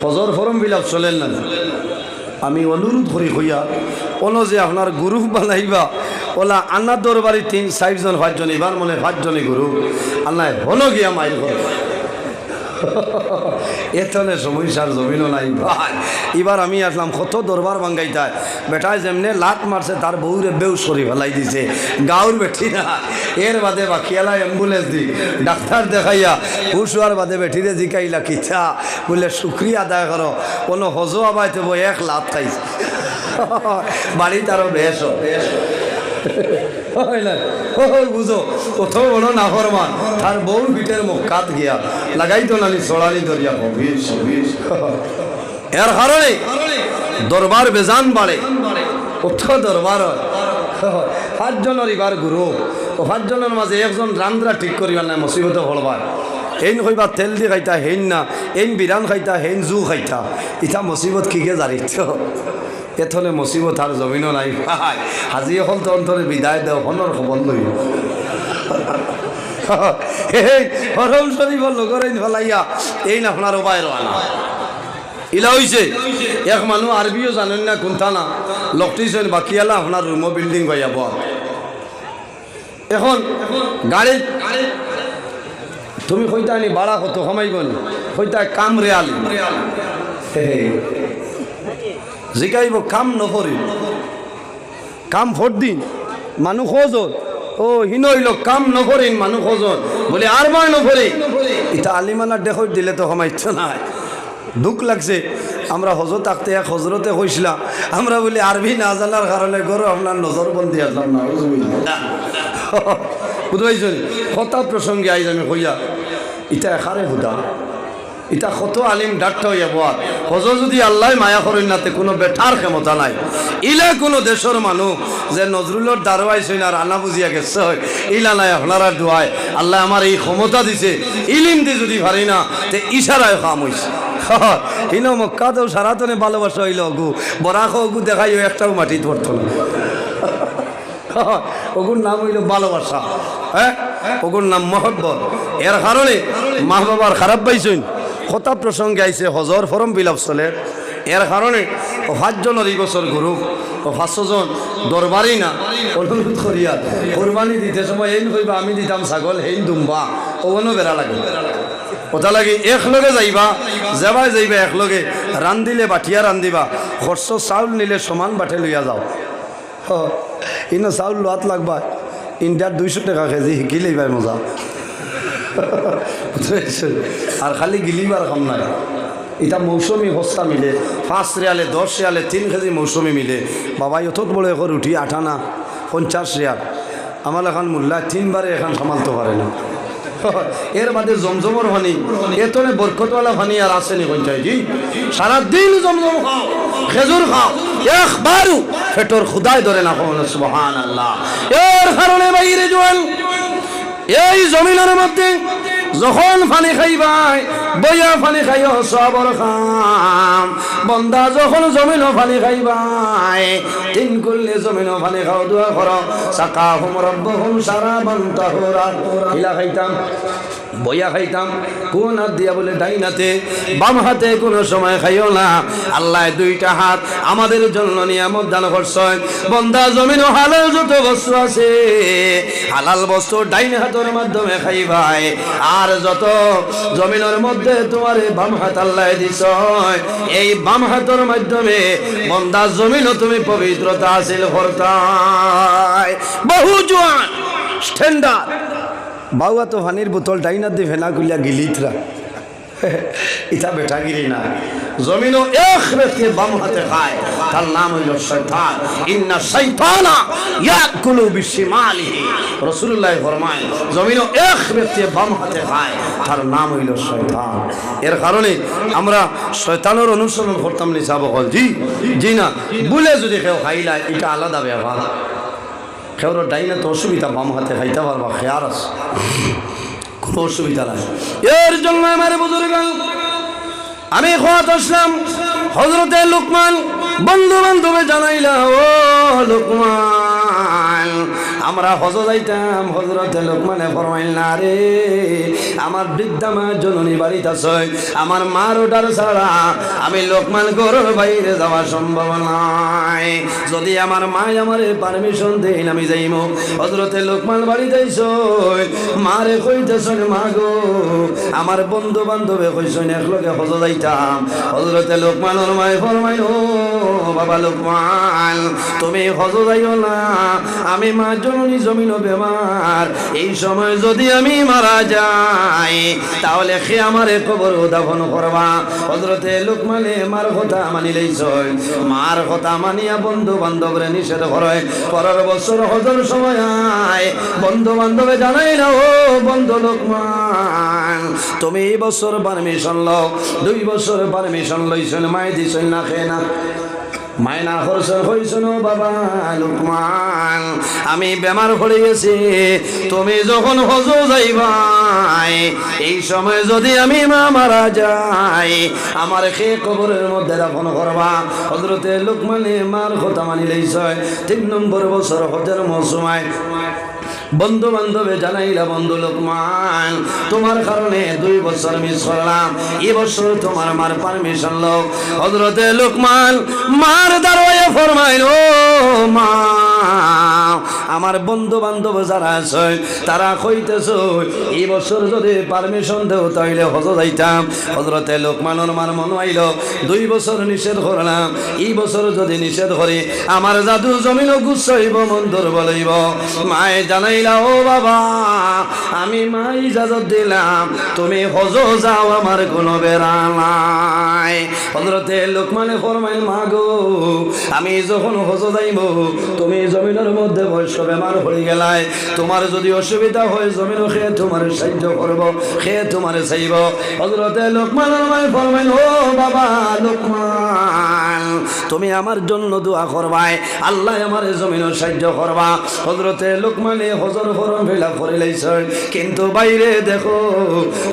ফজর ফরম বিলাপ চলেন না। আমি অনুরোধ করি হইয়া কোনো যে আপনার গুরু বানাইবা ওলা আন্না দরবারি তিন চারজন পাঁচজন এবার মনে পাঁচজনে গুরু আল্লাহ হলো গিয়া মাইল এতনে সমস্যার জমিনও নাই ভাই। এবার আমি আসলাম কত দরবার ভাঙ্গাইতায়। বেটায় যেমনে লাত মারছে, তার বউরে বেউ সরি ফেলাই দিছে। গাঁর বেঠি না। এর বাদে বাকিয়ালা অ্যাম্বুলেন্স দি। ডাক্তার দেখাইয়া, হুশুয়ার বাদে বেঠিরে জিকাইলা, কিচ্ছা, বলে শুক্রিয়া আদায় করো। কোনো হজো আবাই তো এক লাভ খাইছে। বাড়ি তারও বেশ বেশ গিয়া দরবার বেজান বাড়ে। কত দরবার হয়। পাঁচজনের এবার গুরু। ও পাঁচজনের মাঝে একজন রান্দ্রা ঠিক করিবার নাই, মুসিবতে ভরবার হেন কইবা তেল দি খাইতা হেন না। হেন বিরান খাইতা হেন জু খাইতা। ইটা মুসিবত কিকে জানিত? এথলে মুসিবত আর জমিনও নাই। ভাই হাজি এখন তো অন্তরে বিদায় দেও হনর খবর লই এই হরম শরীফর লগর ফেলাইয়া এই না আপনার উপায় রানা ইলা হইছে এক মানুষ আরবিও জানেন না, কোনটা না। লকটিছেন বাকিয়ালা আপনার রুমো বিল্ডিং হইয়া বল এখন গাড়ি। তুমি কইতা নি বাড়া কত কমাইব কইতা কাম রেয়ালি জিকাইব কাম নকরি কাম ভোট দিন। মানুহ খোঁজত ও হিন হইল, কাম নকরিন মানুহ খোঁজত বলে আর মই নকরি ইটা আলিমানার দেখো দিলে তো সমাইছ নাই। দুঃখ লাগছে। আমরা হজরত থাকতে এক হজরতে কইছিলাম আমরা বলি আরবি না জানার কারণে গরু আপনার নজরবন্দি আসলাম না? বুঝবাইছেন কথা প্রসঙ্গে আইজ আমি কইয়া ইটা এখারে হুদা ইটা কত আলিম ডাক্তার হইয়া বয়ার হজ যদি আল্লাহ মায়া করেন নাতে কোনো বেঠার ক্ষমতা নাই। ইলা কোনো দেশের মানুষ যে নজরুলের দারোয়াই সইন আর আনা বুঝিয়া গেছে হয়। ইলা নাই আপনারা দোয়ায়। আল্লাহ আমার এই ক্ষমতা দিছে। ইলিম দি যদি পারি না, তে ইশারায় কাম হইছে। ইনো মক্কাতেও সারাতনে ভালোবাসা হইল অগু। বরাক অগু দেখাই একটাও মাটিত পড়তো না। ওগুর নাম হইল ভালোবাসা। হ্যাঁ? ওগুর নাম মহব্বত। এর কারণে মা বাবার খারাপ পাইছেন। কথা প্রসঙ্গে আইছে, হজর ফরম বিলাপ চলে। এর কারণে পাঁচজনের এই বছর গুরু ও পাঁচশোজন দরবারই না, অনুরোধ করিয়া কোরবানি দিতে সময় এই কইবা আমি দিতাম ছাগল হেইন দুম্বা, ওগুলো বেড়া লাগে। কথা লাগে একলগে যাইবা, যাবাই যাইবা একলগে রান্ধিলে বাটিয়া রান্ধিবা খরচ চাউল নিলে সমান বাটে লইয়া যাও। ইনো চাউল লোৱাত লাগবা, ইণ্ডিয়াত দুইশ টাকা কেজি শিকিলেই পাই মজা। আর খালি গিলিবার কাম নাই। এটা মৌসুমি সস্তা মিলে, পাঁচ রিয়ালে, দশ রিয়ালে, তিন কেজি মৌসুমি মিলে। বাবা যথত বড় এখন রুটি আঠানা, পঞ্চাশ রিয়াল আমার এখন মূল্যা তিনবারে এখন সামালতে পারে না। এর বাদে জমজমর ফানি এতনে বরকতওয়ালা ফানি আর আসেনি পঞ্চায়েত? জি সারাদিন জমজম খাও খেজুর খাও একবারও ফেটর খুদাই ধরে না কোন সুবহান আল্লাহ এর কারণে বাইরে জোয়ান এই জমিনের মধ্যে যখন ফানি খাইবাই, বইয়া ফানি খাই সবর খাম। বন্দা যখন জমিন ফানি খাইবাই, তিন কুল্লি জমিন ফানি খাও, দোয়া কর। সাকা হুম রব্ব হুম সারা বন্তা হোরা খাইতাম বইয়া খাইতাম, কোন হাত দিয়া বলে ডাইনাতে বাম হাতে কোনো সময় খাইও না। আল্লাহ দুইটা হাত আমাদের জন্য নিয়ামত দান করছেন। বন্দা জমিন হালাল যত বস্তু আছে, হালাল বস্তু ডাইন হাতের মাধ্যমে খাইবাই। আর যত জমিনের মধ্যে তোমার বাম হাত আল্লাহ দিছ এই বাম হাতের মাধ্যমে বন্দা জমিনও তুমি পবিত্রতা হাসিল করতাই। বহু জোয়ান স্ট্যান্ডার্ড বাউয়া তো পানির বোতল ডাইনার দিয়ে ফেনা গুলিয়া গিলিতরা ইটা বেটাগিরি না। জমিনও তার নাম হইল শয়তান। ইন্না শয়তানা ইয়াকুলু বিশিমালিহি। রাসূলুল্লাহ ফরমায় জমিনও এক ব্যক্তি বাম হাতে খায়। তার নাম হইল শয়তান। এর কারণে আমরা শয়তানের অনুসরণ করতাম নি সাহেব হল জি জি না বলে যদি কেউ খাইলা এটা আলাদা ব্যবহার। কেউর ডাইনে তো অসুবিধা, বাম হাতে খাইতে পারবা, খেয়ার আছে। কোনো অসুবিধা নাই। এর জন্য আমার বুজুর্গ, আমি খোয়াত আসলাম হজরতে লোকমান। বন্ধু বান্ধবে জানাইলা, ও লুকমান আমরা হজ যাইতাম হজরতে লোকমানে ফরমাইল, না রে, আমার বৃদ্ধা মা জননী বাড়িতে আছে, আমার মার ওটার ছাড়া আমি লোকমান গরুর বাইরে যাওয়া সম্ভব নয়। যদি আমার মা আমার পারমিশন দেন, আমি যাইম হজরতে লোকমান বাড়িতে আইসো, মারে কইতেছেন, মা গো, আমার বন্ধু বান্ধবে কইছেন একলগে হজ যাইতাম। হজরতে লোকমানের মায় ফরমাই ও বাবা লোকমান, তুমি হজ যাইও না, আমি মা জননী জমিন বেমার। এই সময় যদি আমি মারা যাই, তাহলে সে আমারে কবর দাফন করবা। হজরতে লোকমানে, মার কথা মানি মার কথা মানিয়া বন্ধু বান্ধবরে নিষেধ করে পরের বছর হজর সময় আয়। বন্ধু বান্ধবে জানাই না, ও বন্ধু লোকমান, তুমি এই বছর পারমিশন লও। দুই বছর পারমিশন লইছেন মাই দিছেন না, খেয়ে না। মায়না খরচ হয়েছিল বাবা লুকমান? আমি বেমার পড়ে গেছি। তুমি যখন হজু যাইবাই, এই সময় যদি আমি মা মারা যাই, আমার সে কবরের মধ্যে দাফন করবা। হজরতে লুকমানে মার কথা মানি লইছ। তিন নম্বর বছর হজের মৌসুমায় বন্ধু বান্ধবে জানাইলা, বন্ধু লোকমান, তোমার কারণে দুই বছর মিস করলাম। এই বছর তোমার মার পারমিশন লোক হজরতে লোকমান, মার দাঁড়িয়ে ফরমাইল মা, আমার বন্ধু বান্ধব যারা আছে, তারা কইতেছ এই বছর যদি পারমিশন দেও, তাইলে হজ যাইতাম। হজরতে লোকমানের মার মন আইল দুই বছর নিষেধ করলাম। এই বছর যদি নিষেধ করি, আমার জাদু জমিন গুছাইব, মন দুর্বলইব মায়ে জানাইলা ও বাবা, আমি মা ইজাজত দিলাম, তুমি হজ যাও, আমার কোনো বেড়া নাই। হজরতে লোকমানে ফরমাইল, মা গো, আমি যখন হজ যাইব, তুমি জমিনের মধ্যে বয়স্ক বেমার হয়ে গেলাই তোমার যদি অসুবিধা হয় জমিন খেয়ে তোমার সাহায্য করব খেয়ে তোমার চাইব। হজরতে লোকমানের মায় ফরমাইল, ও বাবা, লোকমান, তুমি আমার জন্য দোয়া করবাই, আল্লাহ আমার জমিন সাহায্য করবা। হজরতে লোকমানে হজর ফরম ফিলা করে কিন্তু বাইরে দেখো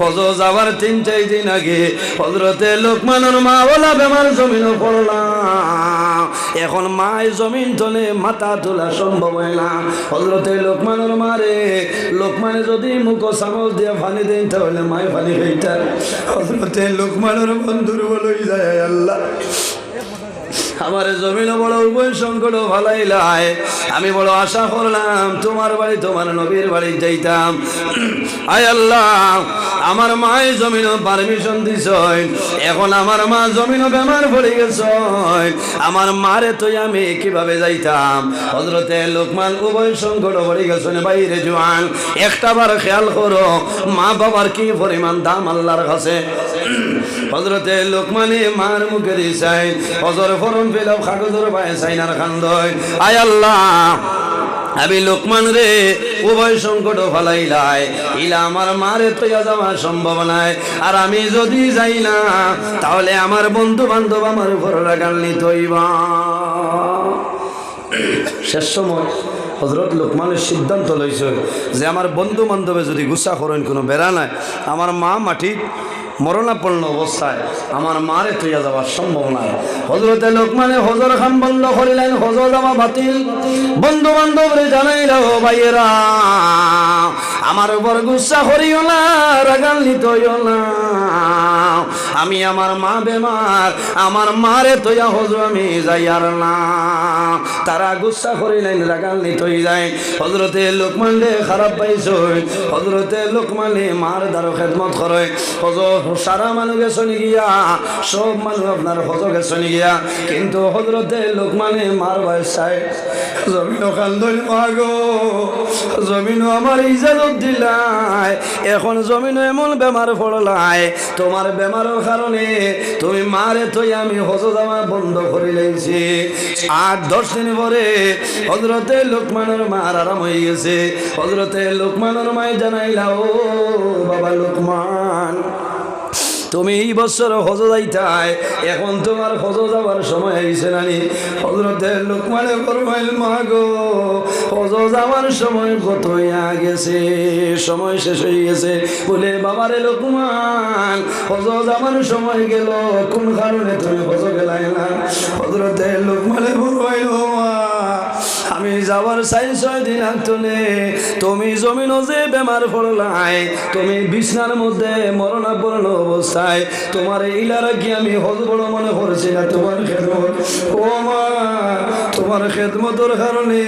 হজ যাওয়ার তিন, চার দিন আগে হজরতে লোকমানের মা ওলা বেমার জমিন পড়লাম। এখন মায় জমিন তলে মাথা তোলা সম্ভব হয় না। হজরতে লোকমানের মারে, লোকমানে যদি মুখ চামচ দিয়ে পানি দেন, তাহলে মায় পানি খাইতার হজরতে লোকমানের বন্ধুর বলই যায়, আল্লাহ। আমার জমিন বড় উভয় সংকট ভালাইলাই আমি বড় আশা করলাম, তোমার বাড়ি, তোমার নবীর বাড়ি যাইতাম। আয় আল্লাহ, আমার মায় জমিন পারমিশন দিছ এখন আমার মা জমিন বেমার পড়ে গেছ আমার মারে তো আমি কীভাবে যাইতাম? হজরতে লোকমান উভয় সংকট পড়ে গেছেন বাইরে, জোয়ান। একটা বার খেয়াল করো মা বাবার কি পরিমাণ দাম আল্লাহর কাছে? হজরতে লোকমানে মার মুখে দিছাই হজর ফরম পেলাম কাগজের পায়ে সাইনার খান্দয় আয় আল্লাহ, আমি লোকমান রে, উভয় সংকট ফালাইলাই। ইলা আমার মারে তৈয়া যাওয়া সম্ভব নাই। আর আমি যদি যাই না, তাহলে আমার বন্ধু বান্ধব আমার উপর রাগান্নি তৈবা শেষ সময় হজরত লোকমানের সিদ্ধান্ত লইছে যে আমার বন্ধু বান্ধবে যদি গুসা করেন কোনো বেড়া নাই, আমার মা মাটি মরণাপন্ন অবস্থায় আমার মারে তৈয়া যাওয়ার সম্ভব নাই। হজরতে লোকমানে হজর খান বন্ধ করিলেন, হজর যাওয়া বাতিল। বন্ধু বান্ধবরে জানাইল ভাইয়েরা, আমার উপর গুসা করিও না, রাগান্বিত না। আমি আমার মা বেমার, আমার মারে তৈয়া হজর আমি যাইয়ার না। তারা গুসা করিলেন, রাগান্বিত হয়ে যায়। হজরতে লোকমান খারাপ পাইছ হজরতে লোকমানে মার দ্বারা খেদমত করে। হজর সারা মানুষ গেছে গিয়া, সব মানুষ আপনার হজ গেছে গিয়া। কিন্তু হজরতে লোকমানে মার বাসায় জমিন কান্দন মাগো জমিন আমার ইজাজত দিলাই, এখন জমিন এমন বেমার পড়লাই, তোমার বেমারের কারণে তুমি মারে তুই আমি হজ যাওয়া বন্ধ করে লেছি আট, দশ দিন পরে হজরতে লোকমানের মার আরাম হয়ে গেছে। হজরতে লোকমানের মায় জানাইলা, ও বাবা লোকমান তুমি এই বছর হজ যাইতাই, এখন তোমার হজ যাওয়ার সময় হয়েছে নানি হজরতে লোকমানে ফরমাইল, মাগো হজ যাওয়ার সময় কত ইয়া গেছে সময় শেষ হয়ে গেছে। বলে, বাবারে লোকমান হজ যাওয়ার সময় গেল, কোন কারণে তুমি হজ গেলাই না? হজরতে লোকমানে মা যাওয়ার চাই ছয় দিন আগতনে তুমি জমিন যে বেমার পড়লাই, তুমি বিছনার মধ্যে মরণাপন্ন অবস্থায়। তোমার ইলারা কি আমি হজ বড় মনে করছি না? তোমার খেদমত, ও মা, তোমার খেদমতর কারণে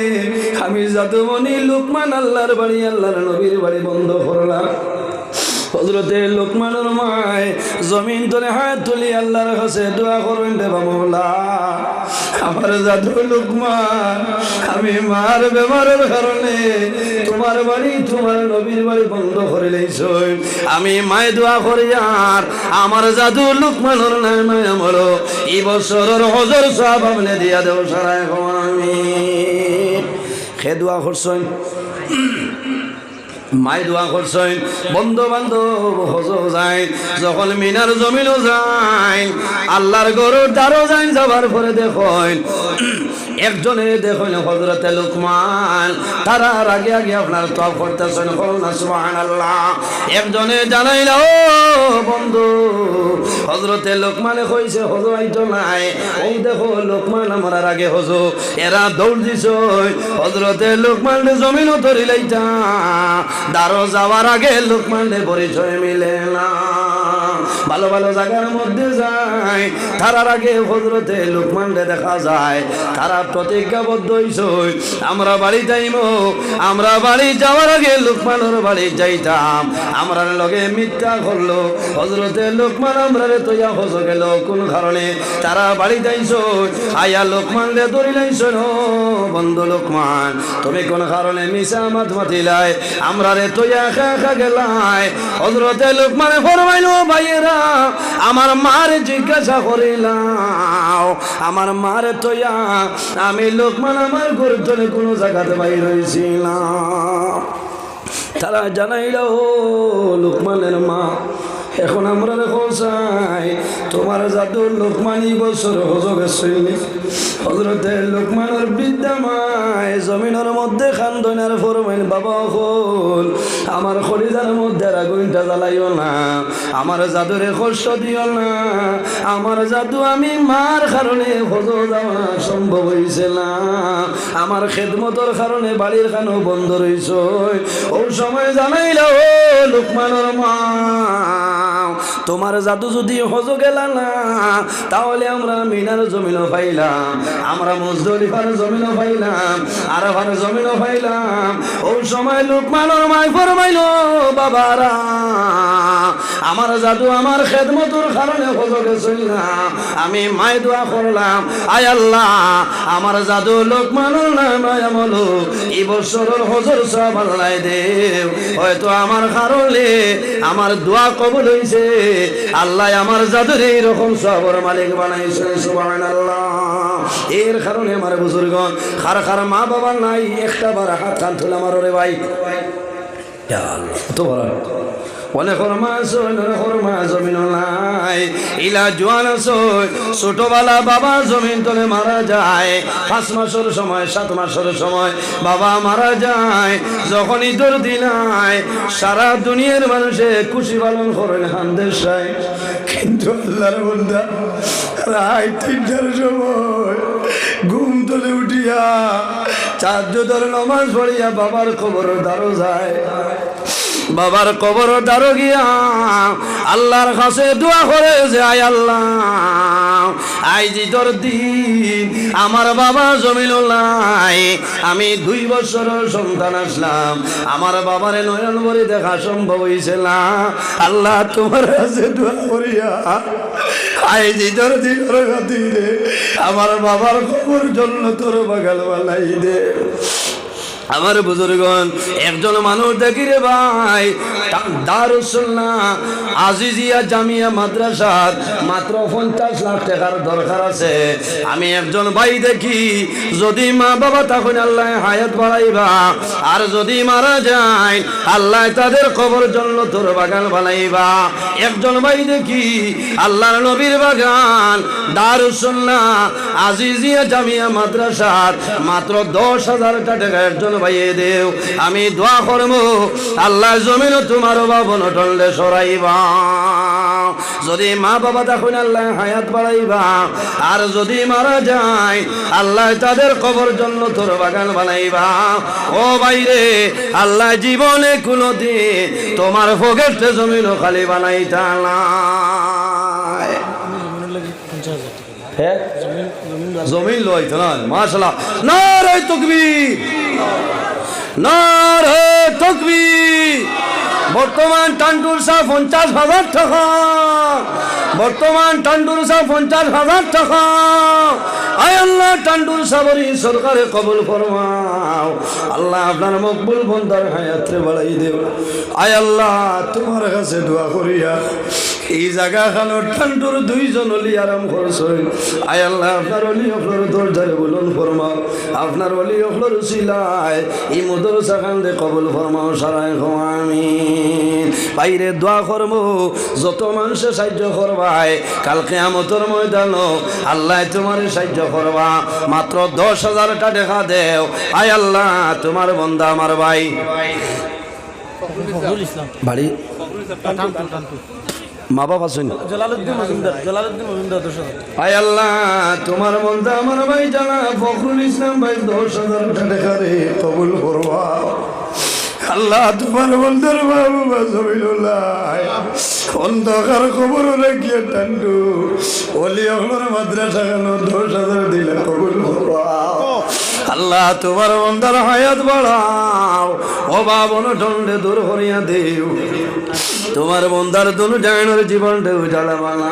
আমি জাদুমণি লুকমান আল্লাহর বাড়ি, আল্লাহর নবীর বাড়ি বন্ধ করলাম। হজরতে লোকমানের মায় জমিন তোলে হাত তুলি আল্লাহর কাছে দোয়া করবেন দেবা মৌলা। আমার জাদু লোকমান, আমি মার বেমারের কারণে তোমার বাড়ি, তোমার নবীর বাড়ি বন্ধ করে লইছ আমি মায় দোয়া করি আর আমার জাদু লোকমানের নাই মায় আমার এই বছরের হজর সব আপনি দিয়া দেও সারায় আমি। খে দোয়া করছেন। মাই দোয়া করছেন। বন্ধু বান্ধব হজ যায়, যখন মিনার জমিনও যায়, আল্লাহর গরুর দ্বারও যায়, যাবার পরে দেখেন, একজনে দেখেন হজরতে লুকমান, তারা আগে আগে আপনার তপ করতেছেন সুবাহান আল্লাহ একজনে জানাই না, ও বন্ধু হজরতে লোকমানে কইছে হজ আইতো নাই। ও দেখো, লোকমান আমার আগে হজ এরা দৌড় দিছ হজরতে লোকমান জমিনও ধরি লাইতা দারো যাওয়ার আগে লোকমানে পরিচয় মিলে না। ভালো ভালো জায়গার মধ্যে যায়। তারার আগে হজরতে লোকমানরে দেখা যায়। তারা প্রতিজ্ঞাবদ্ধ হইছ আমরা বাড়ি যাইব। আমরা বাড়ি যাওয়ার আগে লোকমানের বাড়ি যাইতাম। আমরা লগে মিথ্যা করল। হজরতে লোকমান আমরা রে তৈয়া হজ গেল। কোন কারণে? তারা বাড়ি যাইছ আয়া লোকমান রে ধরি লাইছ বন্ধু লোকমান, তুমি কোন কারণে মিশা মাত মাতিলাই? আমরা রে তৈয়া খা খা গেলাই। হজরতে লোকমানে ফরমাইলো, ভাইয়েরা আমার মার জিজ্ঞাসা করিলাম, আমার মার তোয়া, আমি লোকমান আমার গুরুত্বনে কোনো জায়গাতে বাইর হয়েছিলাম তারা জানাইল লোকমানের মা এখন আমরা দেখো চাই, তোমার জাদু লোকমানি বছর হজগ শ্রেণি। হজরতে লোকমানের বিদ্যা মায়, জমিনের মধ্যে খান্দনের ফরমাইন, বাবা হল আমার খরিদার মধ্যে আগুনটা জ্বালাইও না, আমার জাদুরে কষ্ট দিও না, আমার জাদু আমি মার কারণে হজ যাওয়া সম্ভব হয়েছে না, আমার খেদমতর কারণে বাড়ির খানো বন্ধ রয়েছ ও সময় জানাইল ও লোকমানের মা তোমার জাদু যদি হজ গেল না, তাহলে আমরা মিনার জমিনও পাইলাম, আমরা মুজদলিফার জমিনও পাইলাম, আরাফার জমিনও পাইলাম। ও সময় লোকমানোর মাই ফরমাইল, বাবারা, আমার জাদু আমার খেদমতুর কারণে হজ গেছিল না। আমি মাই দোয়া করলাম, আয় আল্লাহ, আমার জাদু লোকমানোর নাম আমলো, এই বছরের হজর সব আল্লাহ দেব হয়তো আমার কারণে আমার দোয়া কবুল হয়েছে আল্লাহ আমার জাদুর এইরকম সবর মালিক বানাইছে সুবান এর কারণে আমার বুজুর্গন খার খার মা বাবা নাই একটা বার হাত কান তুলে আমার ওরে ভাই। ইয়া আল্লাহ, কত বড় অনেকর মাছ অনেকর মা জমিন নাই। ইলা জোয়ান আছো ছোটবেলা বাবা জমিন তলে মারা যায়। পাঁচ মাসের সময়, সাত মাসের সময় বাবা মারা যায়। যখন ঈদর দিনায় সারা দুনিয়ার মানুষে খুশি পালন করেন হান্দের সাহেব। কিন্তু আল্লাহর বন্ধা রায় তিনটার সময় ঘুম তোলে উঠিয়া চার্য ধরে নমাজ পড়িয়া বাবার খবর দারো যায় বাবার কবর দারো গিয়া আল্লাহর কাছে দোয়া করে যে, আয় আল্লাহ আইজি তোর দিন, আমার বাবা জমিল নাই। আমি দুই বছরের সন্তান আসলাম, আমার বাবারে নয়ন বলে দেখা সম্ভব হয়েছে না। আল্লাহ তোমার কাছে দোয়া করিয়া আইজি তোর দিন আমার বাবার খবর জন্য তোর বাগাল বালাই দে। আমার বুজুর্গন একজন মানুষ দেখি রে ভাই দারুসুল্লাহ আজিজিয়া জামিয়া মাদ্রাসার মাত্র পঞ্চাশ লাখ টাকার দরকার আছে। আমি একজন ভাই দেখি, যদি মা বাবা তখন আল্লাহ হায়াত বাড়াইবা, আর যদি মারা যায়, আল্লাহ তাদের খবর জন্য তোর বাগান বানাইবা। একজন ভাই দেখি, আল্লাহর নবীর বাগান দারুসুল্লাহ আজিজিয়া জামিয়া মাদ্রাসার মাত্র দশ হাজার টাকা একজন ভাইয়ে দেও, আমি দোয়া করব আল্লাহ জমিন তোমার বাবন টললে সরাইবা। যদি মা বাবা দেখুন আল্লাহ হায়াত বাড়াইবা, আর যদি মারা যায়, আল্লাহ তাদের কবর জন্য তোর বাগান বানাইবা। ও বাইরে আল্লাহ জীবনে কোনো দিন তোমার ফোকেটে খালি বানাইতা না হ্যাঁ? জমিন লইতো না মাশাল্লাহ না রে তকবীর। না রে তকবীর। বর্তমান টান্ডুর সাহ পঞ্চাশ হাজার টাকা। বর্তমান টান্ডুর সাহ পঞ্চাশ হাজার টাকা। আয় আল্লাহ, টান্ডুর সাবরি সরকারে কবুল ফরমাও। আল্লাহ আপনার মকবুল বন্দার হায়াতে বাড়াই দেব আয় আল্লাহ, তোমার কাছে দোয়া করিয়া এই জায়গা খানো ঠান্ডুর দুইজন অলি আরাম করছেন। আয় আল্লাহ আপনার অলি অফলর দরজায় বলুন ফরমাও। আপনার অলি অফলর সিলায় এই মদরসা কান্দে কবল ফরমাও সারায় আমিন। বাইরে দোয়া করব যত মানুষে সাহায্য করবাই কালকে আমতর ময়দান আল্লাহ তোমার সাহায্য করবা। মাত্র দশ হাজারটা দেখা দেও। আয় আল্লাহ তোমার বন্দা আমার ভাই। বাড়ি? মা বাবা আছেন জালালউদ্দিন মজুমদার জালালউদ্দিন মজুমদার দশ হাজার আয় আল্লাহ তোমার মনটা আমার ভাই জানা ফখরুল ইসলাম ভাই দশ হাজার টাকা রে কবুল করবা। আল্লাহ তোমার বন্ধুর বাবু বাজবিল্লাহ অন্ধকার খবর রাখিয়ে টান্ডু। অলি অগলর মাদ্রাসা কেন দশ হাজার দিলে কবুল করবা? আল্লাহ তোমার বন্ধার হায়াত বাড়াও। ও বাবন ঠন্ডে দূর করিয়া দেও। তোমার বন্ধার দুল জায়নের জীবনটা উজালা বানা।